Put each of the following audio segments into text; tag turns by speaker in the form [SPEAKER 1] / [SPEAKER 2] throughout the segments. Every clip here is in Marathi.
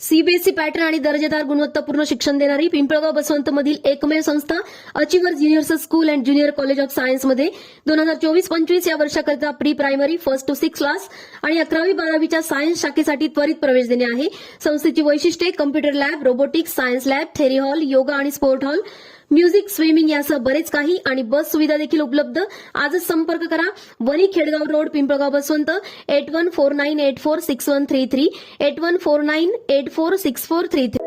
[SPEAKER 1] सीबीएसई पॅटर्न आणि दर्जेदार गुणवत्तापूर्ण शिक्षण देणारी पिंपळगाव बसवंत मधील एकमेव संस्था Achievers Juniors school and junior college of सायन्समध्ये दोन हजार चोवीस पंचवीस या वर्षाकरिता pre primary first to six class आणि अकरावी बारावीच्या सायन्स शाखेसाठी त्वरित प्रवेश देणे आहे संस्थेची वैशिष्ट्ये computer lab robotics science lab theory hall yoga आणि स्पोर्ट हॉल म्युझिक स्विमिंग यासह बरेच काही आणि बस सुविधा देखील उपलब्ध. आजच संपर्क करा. Wani Khedgaon road Pimpalgaon Baswant. Eight one four nine eight four six one three three eight one four nine eight four six four three three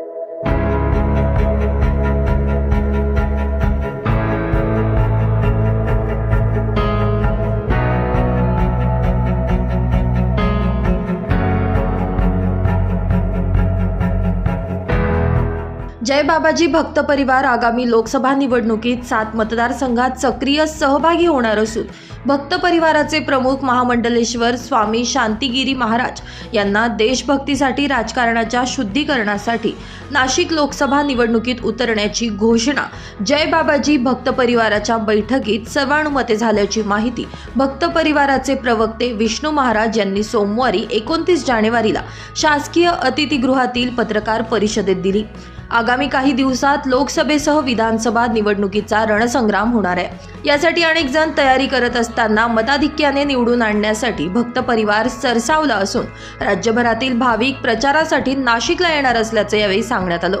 [SPEAKER 2] Jai Babaji भक्त परिवार आगामी लोकसभा निवडणुकीत सात मतदारसंघात सक्रिय सहभागी होणार असून भक्त परिवाराचे प्रमुख महामंडलेश्वर स्वामी शांतिगिरी महाराज यांना देशभक्तीसाठी राजकारणाच्या शुद्धीकरणासाठी नाशिक लोकसभा निवडणुकीत उतरण्याची घोषणा जय बाबाजी भक्त परिवाराच्या बैठकीत सर्वानुमते झाल्याची माहिती भक्त परिवाराचे प्रवक्ते विष्णू महाराज यांनी सोमवारी एकोणतीस जानेवारीला शासकीय अतिथीगृहातील पत्रकार परिषदेत दिली. आगामी काही दिवसात लोकसभेसह विधानसभा निवडणुकीचा रणसंग्राम होणार आहे. यासाठी अनेक जण तयारी करत असताना मताधिक्याने निवडून आणण्यासाठी भक्त परिवार सरसावला असून राज्यभरातील भाविक प्रचारासाठी नाशिकला येणार असल्याचं यावेळी सांगण्यात आलं.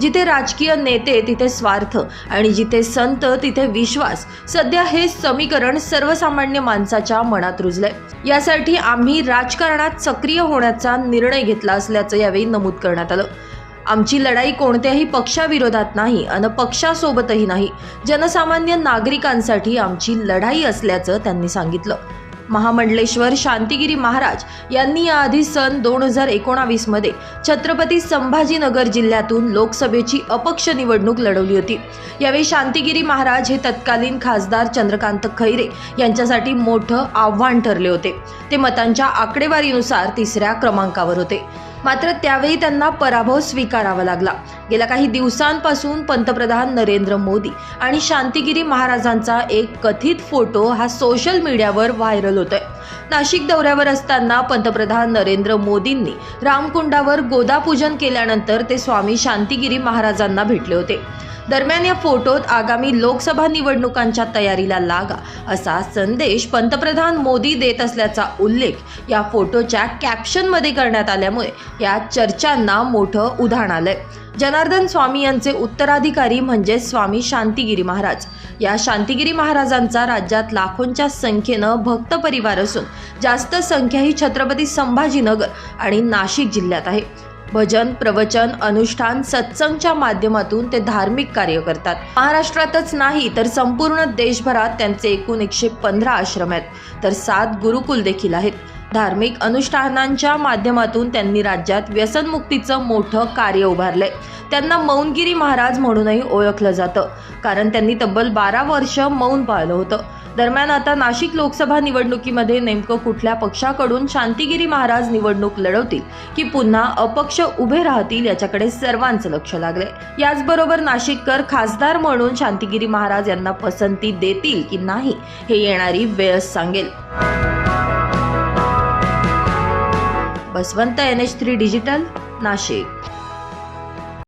[SPEAKER 2] जिथे राजकीय नेते तिथे स्वार्थ आणि जिथे संत तिथे विश्वास सध्या हे समीकरण सर्वसामान्य माणसाच्या मनात रुजलंय. यासाठी आम्ही राजकारणात सक्रिय होण्याचा निर्णय घेतला असल्याचं यावेळी नमूद करण्यात आलं. आमची लढाई कोणत्याही पक्षाविरोधात नाही अन पक्षासोबतही नाही. जनसामान्य नागरिकांसाठी आमची लढाई असल्याचं त्यांनी सांगितलं. महामंडलेश्वर शांतिगिरी महाराज यांनी याआधी सन दोन हजार एकोणावीसमध्ये छत्रपती संभाजीनगर जिल्ह्यातून लोकसभेची अपक्ष निवडणूक लढवली होती. यावेळी शांतिगिरी महाराज हे तत्कालीन खासदार चंद्रकांत खैरे यांच्यासाठी मोठं आव्हान ठरले होते. ते मतांच्या आकडेवारीनुसार तिसऱ्या क्रमांकावर होते. मात्र त्यावेळी त्यांना पराभव स्वीकारावा लागला. गेल्या काही दिवसांपासून पंतप्रधान नरेंद्र मोदी आणि शांतिगिरी महाराजांचा एक कथित फोटो हा सोशल मीडियावर व्हायरल होतोय. नाशिक दौऱ्यावर असताना पंतप्रधान नरेंद्र मोदींनी रामकुंडावर गोदापूजन केल्यानंतर ते स्वामी शांतिगिरी महाराजांना भेटले होते. दरम्यान या फोटोत आगामी लोकसभा निवडणुकांच्या तयारीला लागा असा संदेश पंतप्रधान मोदी देत असल्याचा उल्लेख या फोटोच्या कॅप्शनमध्ये करण्यात आल्यामुळे या चर्चांना मोठं उधाण आलंय. जनार्दन स्वामी यांचे उत्तराधिकारी म्हणजे स्वामी शांतिगिरी महाराज. या शांतिगिरी महाराजांचा राज्यात लाखोंच्या संख्येनं भक्त परिवार असून जास्त संख्या ही छत्रपती संभाजीनगर आणि नाशिक जिल्ह्यात आहे. भजन प्रवचन अनुष्ठान सत्संगच्या माध्यमातून ते धार्मिक कार्य करतात. महाराष्ट्रातच नाही तर संपूर्ण देशभरात त्यांचे एकूण एकशे पंधरा आश्रम आहेत. तर सात गुरुकुल देखील आहेत. धार्मिक अनुष्ठानांच्या माध्यमातून त्यांनी राज्यात व्यसनमुक्तीचं मोठं कार्य उभारलंय. त्यांना मौनगिरी महाराज म्हणूनही ओळखलं जातं. कारण त्यांनी तब्बल बारा वर्ष मौन पाळलं होतं. दरम्यान आता नाशिक लोकसभा निवडणुकीमध्ये नेमकं कुठल्या पक्षाकडून शांतिगिरी महाराज निवडणूक लढवतील की पुन्हा अपक्ष उभे राहतील याच्याकडे सर्वांचं लक्ष लागलंय. याचबरोबर नाशिककर खासदार म्हणून शांतिगिरी महाराज यांना पसंती देतील की नाही हे येणारी वेळच सांगेल. Baswant N H three digital Nashik.